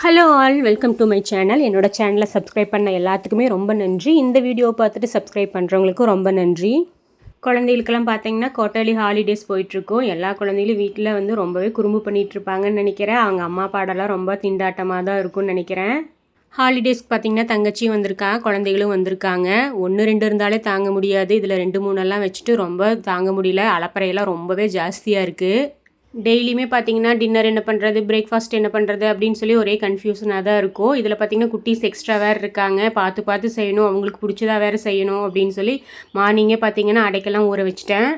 Hello all welcome to my channel என்னோட சேனலை subscribe பண்ண எல்லாத்துக்குமே ரொம்ப நன்றி. இந்த வீடியோவை பார்த்துட்டு சப்ஸ்கிரைப் பண்ணுறவங்களுக்கும் ரொம்ப நன்றி. குழந்தைகளுக்கெல்லாம் பார்த்தீங்கன்னா குவார்ட்டர்லி ஹாலிடேஸ் போயிட்டுருக்கோம். எல்லா குழந்தைகளும் வீட்டில் வந்து ரொம்பவே குறும்பு பண்ணிகிட்ருப்பாங்கன்னு நினைக்கிறேன். அவங்க அம்மா பாடெல்லாம் ரொம்ப திண்டாட்டமாக தான் இருக்கும்னு நினைக்கிறேன். ஹாலிடேஸ்க்கு பார்த்தீங்கன்னா தங்கச்சியும் வந்திருக்கா குழந்தைகளும் வந்திருக்காங்க. ஒன்று ரெண்டு இருந்தாலே தாங்க முடியாது. இதில் ரெண்டு மூணெல்லாம் வச்சுட்டு ரொம்ப தாங்க முடியல. அலப்பறையெல்லாம் ரொம்பவே ஜாஸ்தியாக இருக்குது டெய்லியுமே பார்த்தீங்கன்னா டின்னர் என்ன பண்ணுறது பிரேக்ஃபாஸ்ட் என்ன பண்ணுறது அப்படின்னு சொல்லி ஒரே கன்ஃபியூஷனாக தான் இருக்கும். இதில் பார்த்தீங்கன்னா குட்டீஸ் எக்ஸ்ட்ரா வேறு இருக்காங்க. பார்த்து பார்த்து செய்யணும். அவங்களுக்கு பிடிச்சதாக வேறு செய்யணும் அப்படின்னு சொல்லி மார்னிங்கே பார்த்தீங்கன்னா அடைக்கெல்லாம் ஊற வச்சிட்டேன்.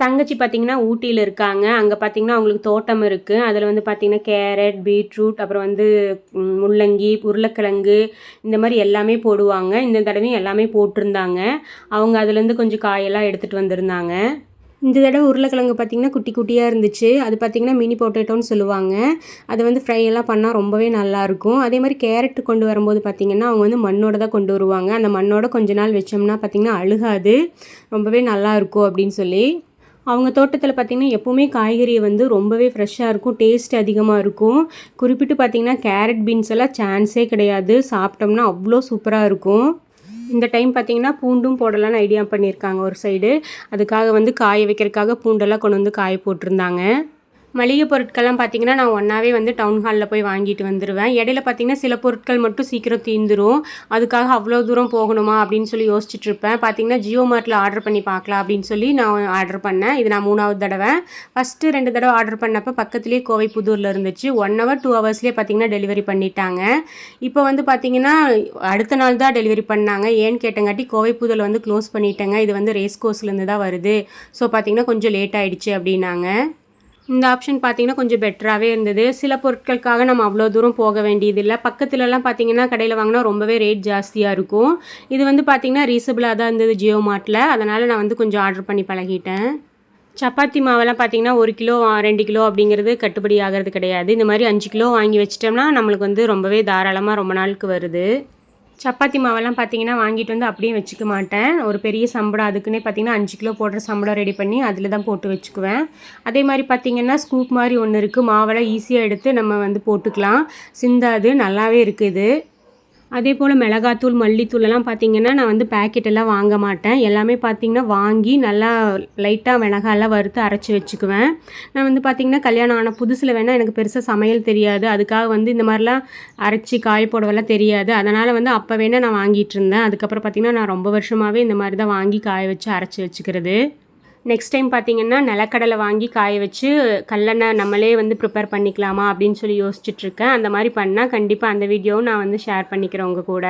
தங்கச்சி பார்த்திங்கன்னா ஊட்டியில் இருக்காங்க. அங்கே பார்த்திங்கன்னா அவங்களுக்கு தோட்டம் இருக்குது அதில் வந்து பார்த்திங்கன்னா கேரட் பீட்ரூட் அப்புறம் வந்து முள்ளங்கி உருளைக்கிழங்கு இந்த மாதிரி எல்லாமே போடுவாங்க. இந்த தடவையும் எல்லாமே போட்டிருந்தாங்க. அவங்க அதுலேருந்து கொஞ்சம் காயெல்லாம் எடுத்துகிட்டு வந்திருந்தாங்க. இந்த தடவை உருளைக்கிழங்கு பார்த்திங்கன்னா குட்டி குட்டியாக இருந்துச்சு. அது பார்த்திங்கன்னா மினி பொட்டேட்டோன்னு சொல்லுவாங்க. அது வந்து ஃப்ரை எல்லாம் பண்ணால் ரொம்பவே நல்லாயிருக்கும் அதே மாதிரி கேரட் கொண்டு வரும்போது பார்த்திங்கன்னா அவங்க வந்து மண்ணோட தான் கொண்டு வருவாங்க. அந்த மண்ணோட கொஞ்ச நாள் வச்சோம்னா பார்த்திங்கன்னா அழுகாது. ரொம்பவே நல்லாயிருக்கும் அப்படின்னு சொல்லி. அவங்க தோட்டத்தில் பார்த்திங்கன்னா எப்போவுமே காய்கறி வந்து ரொம்பவே ஃப்ரெஷ்ஷாக இருக்கும். டேஸ்ட் அதிகமாக இருக்கும். குறிப்பிட்டு பார்த்திங்கன்னா கேரட் பீன்ஸ் எல்லாம் சான்ஸே கிடையாது. சாப்பிட்டோம்னா அவ்வளோ சூப்பராக இருக்கும். இந்த டைம் பார்த்தீங்கன்னா பூண்டும் போடலான்னு ஐடியா பண்ணியிருக்காங்க ஒரு சைடு. அதுக்காக வந்து காய வைக்கிறதுக்காக பூண்டெல்லாம் கொண்டு வந்து காய போட்டிருந்தாங்க. மளிகை பொருட்கள்லாம் பார்த்திங்கன்னா நான் ஒன்றாவே வந்து டவுன் ஹாலில் போய் வாங்கிட்டு வந்துடுவேன் இடையில பார்த்திங்கன்னா சில பொருட்கள் மட்டும் சீக்கிரம் தீந்துடும் அதுக்காக அவ்வளோ தூரம் போகணுமா அப்படின்னு சொல்லி யோசிச்சுட்டு இருப்பேன். பார்த்திங்கன்னா ஜியோ மார்ட்டில் ஆர்டர் பண்ணி பார்க்கலாம் அப்படின்னு சொல்லி நான் ஆர்டர் பண்ணேன். இது நான் மூணாவது தடவை. ஃபஸ்ட்டு ரெண்டு தடவை ஆர்டர் பண்ணப்போ பக்கத்துலேயே கோவை புதூரில் இருந்துச்சு. ஒன் ஹவர் டூ ஹவர்ஸ்லேயே பார்த்திங்கன்னா டெலிவரி பண்ணிட்டாங்க. இப்போ வந்து பார்த்திங்கன்னா அடுத்த நாள் தான் டெலிவரி பண்ணாங்க. ஏன்னு கேட்டங்காட்டி கோவை புதூரில் வந்து க்ளோஸ் பண்ணிட்டேங்க. இது வந்து ரேஸ் கோர்ஸ்லேருந்து தான் வருது. ஸோ பார்த்திங்கன்னா கொஞ்சம் லேட் ஆகிடுச்சு அப்படின்னாங்க. இந்த ஆப்ஷன் பார்த்தீங்கன்னா கொஞ்சம் பெட்டராகவே இருந்தது. சில பொருட்களுக்காக நம்ம அவ்வளோ தூரம் போக வேண்டியதில்லை. பக்கத்துலலாம் பார்த்தீங்கன்னா கடையில் வாங்கினா ரொம்பவே ரேட் ஜாஸ்தியாக இருக்கும். இது வந்து பார்த்திங்கன்னா ரீசபிளாக தான் இருந்தது ஜியோ மார்ட்டில் அதனால் நான் வந்து கொஞ்சம் ஆர்டர் பண்ணி பழகிட்டேன். சப்பாத்தி மாவெல்லாம் பார்த்தீங்கன்னா ஒரு கிலோ ரெண்டு கிலோ அப்படிங்கிறது கட்டுப்படி ஆகிறது கிடையாது. இந்த மாதிரி அஞ்சு கிலோ வாங்கி வச்சிட்டோம்னா நம்மளுக்கு வந்து ரொம்பவே தாராளமாக ரொம்ப நாளுக்கு வருது. சப்பாத்தி மாவெல்லாம் பார்த்தீங்கன்னா வாங்கிட்டு வந்து அப்படியே வச்சுக்க மாட்டேன். ஒரு பெரிய சம்பளம் அதுக்குன்னே பார்த்தீங்கன்னா அஞ்சு கிலோ போடுற சம்பளம் ரெடி பண்ணி அதில் தான் போட்டு வச்சுக்குவேன். அதே மாதிரி பார்த்தீங்கன்னா ஸ்கூப் மாதிரி ஒன்று இருக்குது மாவெல்லாம் ஈஸியாக எடுத்து நம்ம வந்து போட்டுக்கலாம். சிந்தாது நல்லாவே இருக்குது. அதே போல் மிளகாத்தூள் மல்லித்தூளெல்லாம் பார்த்திங்கன்னா நான் வந்து பேக்கெட்டெல்லாம் வாங்க மாட்டேன். எல்லாமே பார்த்திங்கன்னா வாங்கி நல்லா லைட்டாக மிளகாலாம் வறுத்து அரைச்சி வச்சுக்குவேன். நான் வந்து பார்த்திங்கன்னா கல்யாணம் ஆன புதுசில் வேணால் எனக்கு பெருசாக சமையல் தெரியாது. அதுக்காக வந்து இந்த மாதிரிலாம் அரைச்சி காய போடவெல்லாம் தெரியாது. அதனால் வந்து அப்போ வேணால் நான் வாங்கிட்டு இருந்தேன். அதுக்கப்புறம் பார்த்திங்கன்னா நான் ரொம்ப வருஷமாகவே இந்த மாதிரி தான் வாங்கி காய வச்சு அரைச்சி வச்சுக்கிறது. நெக்ஸ்ட் டைம் பார்த்திங்கன்னா நிலக்கடலை வாங்கி காய வச்சு கல்லெண்ணெய் நம்மளே வந்து ப்ரிப்பேர் பண்ணிக்கலாமா அப்படின்னு சொல்லி யோசிச்சுட்ருக்கேன் அந்த மாதிரி பண்ணால் கண்டிப்பாக அந்த வீடியோவும் நான் வந்து ஷேர் பண்ணிக்கிறேன் உங்கள் கூட.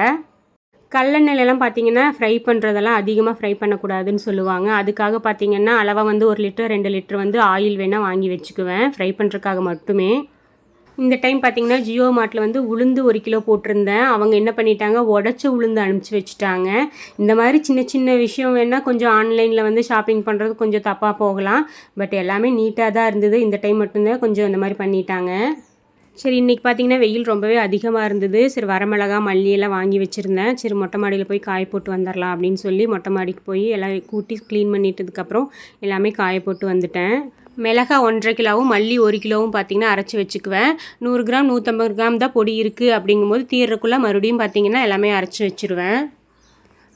கல்லெண்ணெயிலலாம் பார்த்தீங்கன்னா ஃப்ரை பண்ணுறதெல்லாம் அதிகமாக ஃப்ரை பண்ணக்கூடாதுன்னு சொல்லுவாங்க. அதுக்காக பார்த்தீங்கன்னா அளவாக வந்து ஒரு லிட்டர் ரெண்டு லிட்டர் வந்து ஆயில் வேணால் வாங்கி வச்சுக்குவேன். ஃப்ரை பண்ணுறதுக்காக மட்டுமே. இந்த டைம் பார்த்தீங்கன்னா ஜியோ மார்ட்டில் வந்து உளுந்து ஒரு கிலோ போட்டிருந்தேன். அவங்க என்ன பண்ணிட்டாங்க? உடச்ச உளுந்து அனுப்பிச்சி வச்சுட்டாங்க. இந்த மாதிரி சின்ன சின்ன விஷயம் வேணால் கொஞ்சம் ஆன்லைனில் வந்து ஷாப்பிங் பண்ணுறது கொஞ்சம் தப்பாக போகலாம். பட் எல்லாமே நீட்டாக தான் இருந்தது. இந்த டைம் மட்டும்தான் கொஞ்சம் இந்த மாதிரி பண்ணிட்டாங்க. சரி இன்றைக்கி பார்த்தீங்கன்னா வெயில் ரொம்பவே அதிகமாக இருந்தது. சரி வரமிளகா மல்லியெல்லாம் வாங்கி வச்சுருந்தேன். சரி மொட்டை மாடியில் போய் காய போட்டு வந்துடலாம் அப்படின்னு சொல்லி மொட்டை மாடிக்கு போய் எல்லாம் கூட்டி க்ளீன் பண்ணிட்டதுக்கப்புறம் எல்லாமே காய போட்டு வந்துட்டேன். மிளகா ஒன்றரை கிலோவும் மல்லி ஒரு கிலோவும் பார்த்திங்கன்னா அரைச்சி வச்சுக்குவேன். நூறு கிராம் நூற்றம்பது கிராம் தான் பொடி இருக்குது அப்படிங்கும்போது தீர்றக்குள்ளே மறுபடியும் பார்த்திங்கன்னா எல்லாமே அரைச்சி வச்சுருவேன்.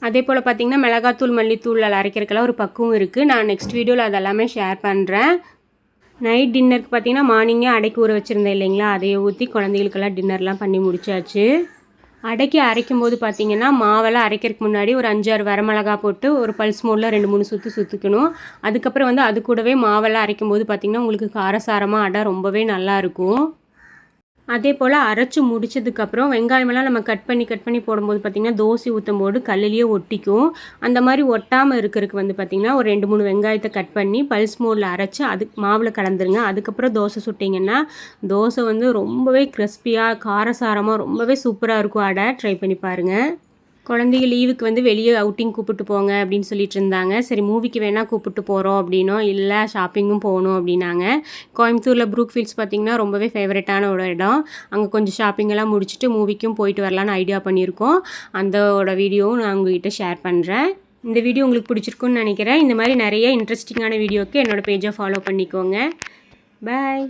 அதே போல் பார்த்திங்கன்னா மிளகாத்தூள் மல்லித்தூள் அரைக்கிறக்கெல்லாம் ஒரு பக்குவம் இருக்குது நான் நெக்ஸ்ட் வீடியோவில் அதெல்லாமே ஷேர் பண்ணுறேன் நைட் டின்னருக்கு பார்த்திங்கன்னா மார்னிங்கே அடைக்கு ஊற வச்சுருந்தேன் இல்லைங்களா? அதையை ஊற்றி குழந்தைகளுக்கெல்லாம் டின்னர்லாம் பண்ணி முடிச்சாச்சு. அடைக்கி அரைக்கும் போது பார்த்தீங்கன்னா மாவெல்லாம் அரைக்கிறதுக்கு முன்னாடி ஒரு அஞ்சாறு வரமிளகா போட்டு ஒரு பல்ஸ் மோடில் ரெண்டு மூணு சுற்று சுற்றிக்கணும் அதுக்கப்புறம் வந்து அது கூடவே மாவெல்லாம் அரைக்கும் போது பார்த்திங்கன்னா உங்களுக்கு காரசாரமாக அடை ரொம்பவே நல்லாயிருக்கும் அதே போல் அரைச்சி முடிச்சதுக்கப்புறம் வெங்காயமெல்லாம் நம்ம கட் பண்ணி கட் பண்ணி போடும்போது பார்த்திங்கன்னா தோசை ஊற்றும் போது கல்லிலேயே ஒட்டிக்கும். அந்த மாதிரி ஒட்டாமல் இருக்கிறதுக்கு வந்து பார்த்திங்கன்னா ஒரு ரெண்டு மூணு வெங்காயத்தை கட் பண்ணி பல்ஸ் மோடில் அரைச்சி அதுக்கு மாவில் கலந்துருங்க. அதுக்கப்புறம் தோசை சுட்டிங்கன்னா தோசை வந்து ரொம்பவே கிறிஸ்பியாக காரசாரமாக ரொம்பவே சூப்பராக இருக்கும். அடை ட்ரை பண்ணி பாருங்கள் குழந்தைங்க லீவுக்கு வந்து வெளியே அவுட்டிங் கூப்பிட்டு போங்க அப்படின்னு சொல்லிட்டு இருந்தாங்க. சரி மூவிக்கு வேணால் கூப்பிட்டு போகிறோம் அப்படின்னோம் இல்லை ஷாப்பிங்கும் போகணும் அப்படின்னாங்க. கோயம்புத்தூரில் ப்ரூக் ஃபீல்ஸ் பார்த்திங்கன்னா ரொம்பவே ஃபேவரட்டான ஒரு இடம். அங்கே கொஞ்சம் ஷாப்பிங்கெல்லாம் முடிச்சுட்டு மூவிக்கும் போயிட்டு வரலான்னு ஐடியா பண்ணியிருக்கோம். அந்தோட வீடியோவும் நான் உங்ககிட்ட ஷேர் பண்ணுறேன் இந்த வீடியோ உங்களுக்கு பிடிச்சிருக்குன்னு நினைக்கிறேன். இந்த மாதிரி நிறைய இன்ட்ரெஸ்டிங்கான வீடியோக்கு என்னோடய பேஜை ஃபாலோ பண்ணிக்கோங்க. பாய்